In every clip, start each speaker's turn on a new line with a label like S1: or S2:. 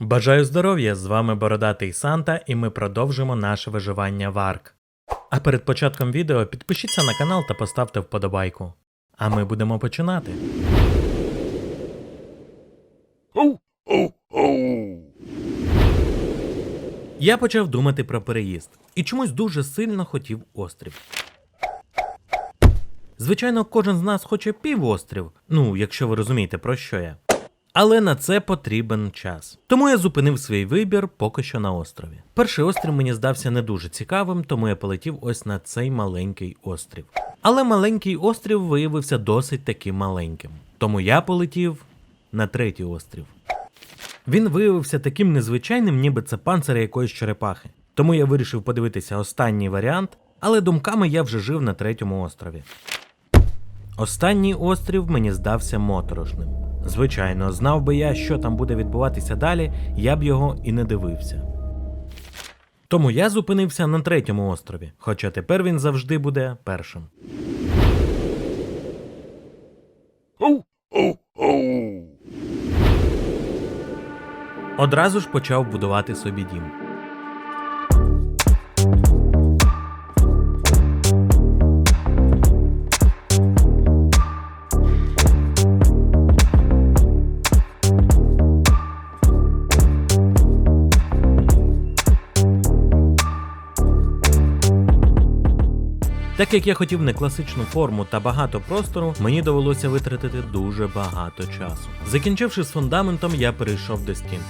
S1: Бажаю здоров'я! З вами Бородатий Санта, і ми продовжимо наше виживання в Арк. А перед початком відео підпишіться на канал та поставте вподобайку. А ми будемо починати. Я почав думати про переїзд і чомусь дуже сильно хотів острів. Звичайно, кожен з нас хоче півострів, ну, якщо ви розумієте, про що я. Але на це потрібен час. Тому я зупинив свій вибір поки що на острові. Перший острів мені здався не дуже цікавим, тому я полетів ось на цей маленький острів. Але маленький острів виявився досить таки маленьким. Тому я полетів на третій острів. Він виявився таким незвичайним, ніби це панцир якоїсь черепахи. Тому я вирішив подивитися останній варіант, але думками я вже жив на третьому острові. Останній острів мені здався моторошним. Звичайно, знав би я, що там буде відбуватися далі, я б його і не дивився. Тому я зупинився на третьому острові, хоча тепер він завжди буде першим. Одразу ж почав будувати собі дім. Так як я хотів не класичну форму та багато простору, мені довелося витратити дуже багато часу. Закінчивши з фундаментом, я перейшов до стін.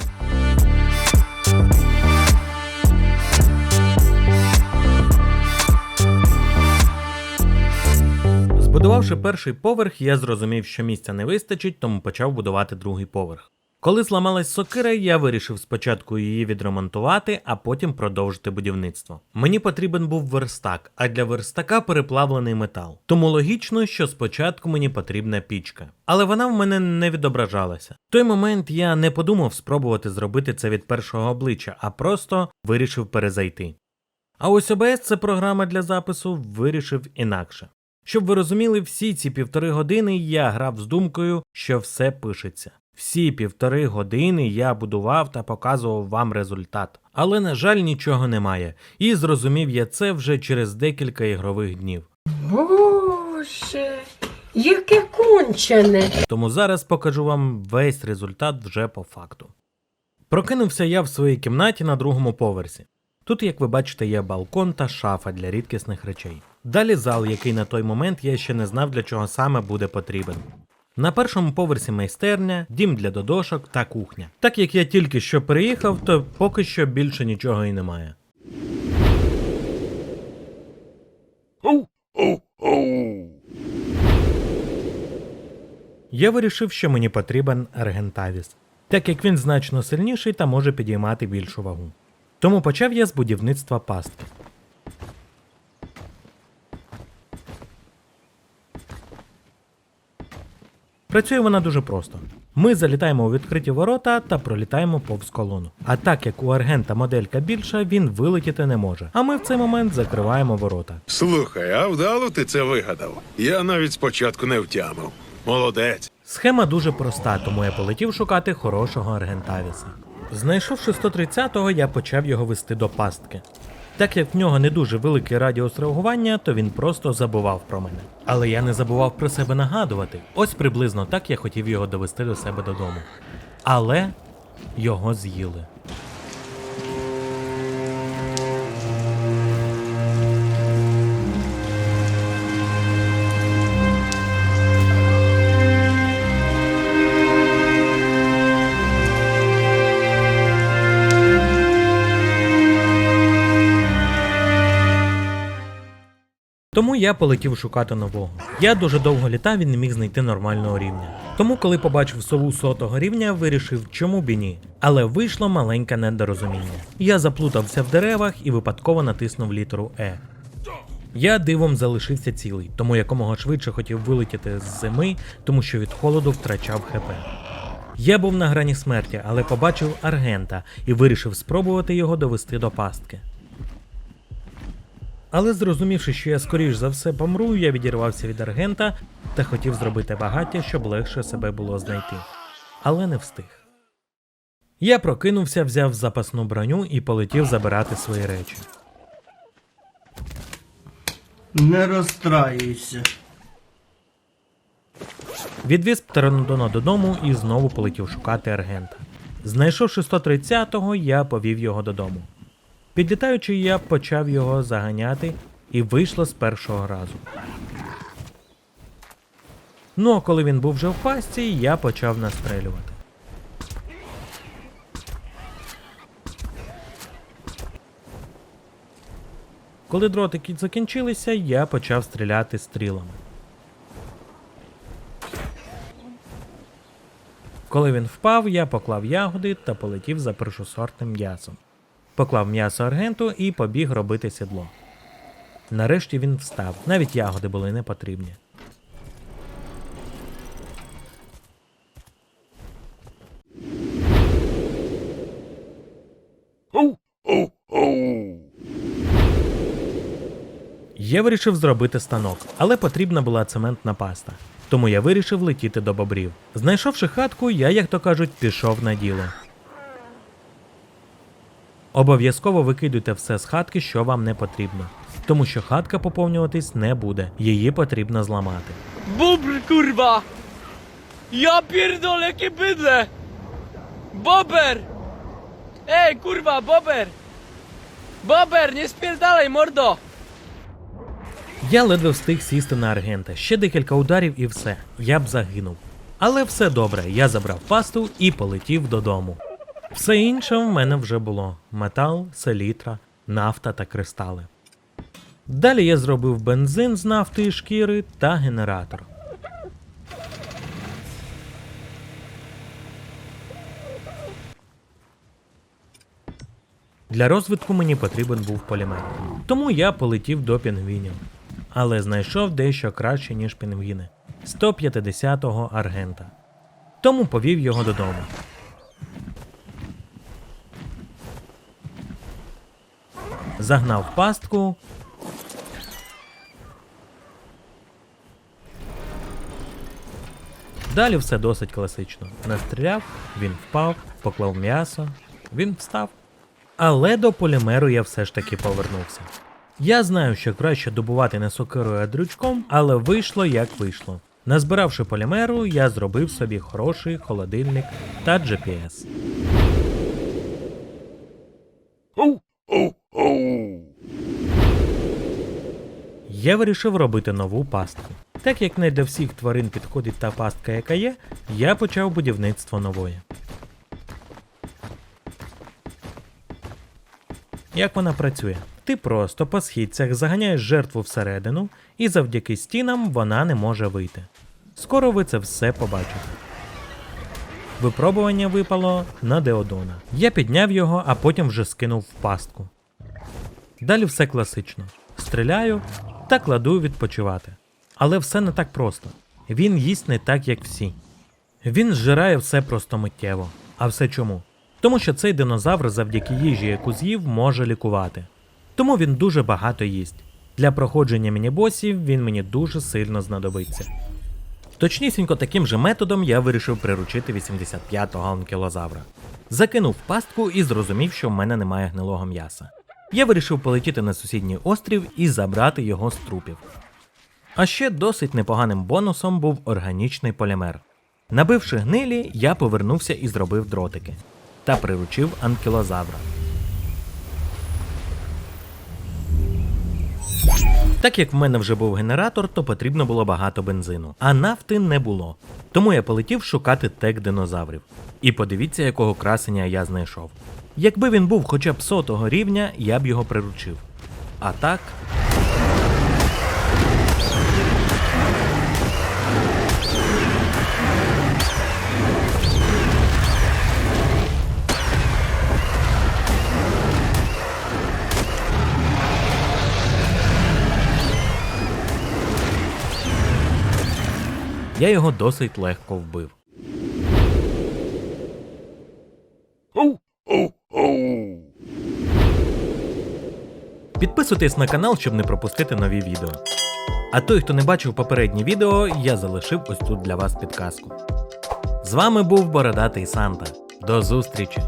S1: Збудувавши перший поверх, я зрозумів, що місця не вистачить, тому почав будувати другий поверх. Коли зламалась сокира, я вирішив спочатку її відремонтувати, а потім продовжити будівництво. Мені потрібен був верстак, а для верстака переплавлений метал. Тому логічно, що спочатку мені потрібна пічка. Але вона в мене не відображалася. В той момент я не подумав спробувати зробити це від першого обличчя, а просто вирішив перезайти. А ось OBS – це програма для запису, вирішив інакше. Щоб ви розуміли, всі ці півтори години я грав з думкою, що все пишеться. Всі півтори години я будував та показував вам результат. Але, на жаль, нічого немає. І зрозумів я це вже через декілька ігрових днів.
S2: Боже, яке кончене.
S1: Тому зараз покажу вам весь результат вже по факту. Прокинувся я в своїй кімнаті на другому поверсі. Тут, як ви бачите, є балкон та шафа для рідкісних речей. Далі зал, який на той момент я ще не знав, для чого саме буде потрібен. На першому поверсі майстерня, дім для додошок та кухня. Так як я тільки що переїхав, то поки що більше нічого і немає. Я вирішив, що мені потрібен Аргентавіс, так як він значно сильніший та може підіймати більшу вагу. Тому почав я з будівництва пастки. Працює вона дуже просто. Ми залітаємо у відкриті ворота та пролітаємо повз колону. А так як у аргента моделька більша, він вилетіти не може. А ми в цей момент закриваємо ворота.
S3: Слухай, а вдало ти це вигадав? Я навіть спочатку не втямив. Молодець.
S1: Схема дуже проста, тому я полетів шукати хорошого аргентавіса. Знайшовши 130-го, я почав його вести до пастки. Так як в нього не дуже великий радіус реагування, то він просто забував про мене. Але я не забував про себе нагадувати. Ось приблизно так я хотів його довести до себе додому. Але його з'їли. Тому я полетів шукати нового. Я дуже довго літав і не міг знайти нормального рівня. Тому, коли побачив сову сотого рівня, вирішив, чому б і ні. Але вийшло маленьке недорозуміння. Я заплутався в деревах і випадково натиснув літеру Е. Я дивом залишився цілий, тому якомога швидше хотів вилетіти з зими, тому що від холоду втрачав ХП. Я був на грані смерті, але побачив аргента і вирішив спробувати його довести до пастки. Але зрозумівши, що я скоріш за все помру, я відірвався від аргента та хотів зробити багаття, щоб легше себе було знайти. Але не встиг. Я прокинувся, взяв запасну броню і полетів забирати свої речі.
S4: Не розстраюйся.
S1: Відвіз Птеранодона додому і знову полетів шукати аргента. Знайшовши 130-го, я повів його додому. Підлітаючи, я почав його заганяти, і вийшло з першого разу. Ну а коли він був вже в пастці, я почав настрелювати. Коли дротики закінчилися, я почав стріляти стрілами. Коли він впав, я поклав ягоди та полетів за першосортним м'ясом. Поклав м'ясо аргенту і побіг робити сідло. Нарешті він встав, навіть ягоди були не потрібні. Я вирішив зробити станок, але потрібна була цементна паста. Тому я вирішив летіти до бобрів. Знайшовши хатку, я, як то кажуть, пішов на діло. Обов'язково викидуйте все з хатки, що вам не потрібно, тому що хатка поповнюватись не буде, її потрібно зламати.
S5: Kurwa! Ja pierdolę, jakie bydle! Bober! Ej, kurwa, Bober! Bober, nie spierdalaj, mordo!
S1: Я ледве встиг сісти на аргента, ще декілька ударів і все, я б загинув. Але все добре, я забрав пасту і полетів додому. Все інше в мене вже було: метал, селітра, нафта та кристали. Далі я зробив бензин з нафти і шкіри та генератор. Для розвитку мені потрібен був полімет. Тому я полетів до пінгвінів. Але знайшов дещо краще, ніж пінгвіни 150-го аргента. Тому повів його додому. Загнав пастку. Далі все досить класично. Настріляв, він впав, поклав м'ясо, він встав. Але до полімеру я все ж таки повернувся. Я знаю, що краще добувати не сокирою, а дрючком, але вийшло як вийшло. Назбиравши полімеру, я зробив собі хороший холодильник та GPS. Я вирішив робити нову пастку. Так як не для всіх тварин підходить та пастка, яка є, я почав будівництво нової. Як вона працює? Ти просто по східцях заганяєш жертву всередину, і завдяки стінам вона не може вийти. Скоро ви це все побачите. Випробування випало на Деодона. Я підняв його, а потім вже скинув в пастку. Далі все класично. Стріляю та кладу відпочивати. Але все не так просто. Він їсть не так, як всі. Він зжирає все просто миттєво. А все чому? Тому що цей динозавр завдяки їжі, яку з'їв, може лікувати. Тому він дуже багато їсть. Для проходження мінібосів він мені дуже сильно знадобиться. Точнісінько таким же методом я вирішив приручити 85-го анкілозавра. Закинув пастку і зрозумів, що в мене немає гнилого м'яса. Я вирішив полетіти на сусідній острів і забрати його з трупів. А ще досить непоганим бонусом був органічний полімер. Набивши гнилі, я повернувся і зробив дротики та приручив анкілозавра. Так як в мене вже був генератор, то потрібно було багато бензину, а нафти не було. Тому я полетів шукати тек динозаврів. І подивіться, якого красення я знайшов. Якби він був хоча б сотого рівня, я б його приручив. А так. Я його досить легко вбив. Підписуйтесь на канал, щоб не пропустити нові відео. А той, хто не бачив попередні відео, я залишив ось тут для вас підказку. З вами був Бородатий Санта. До зустрічі!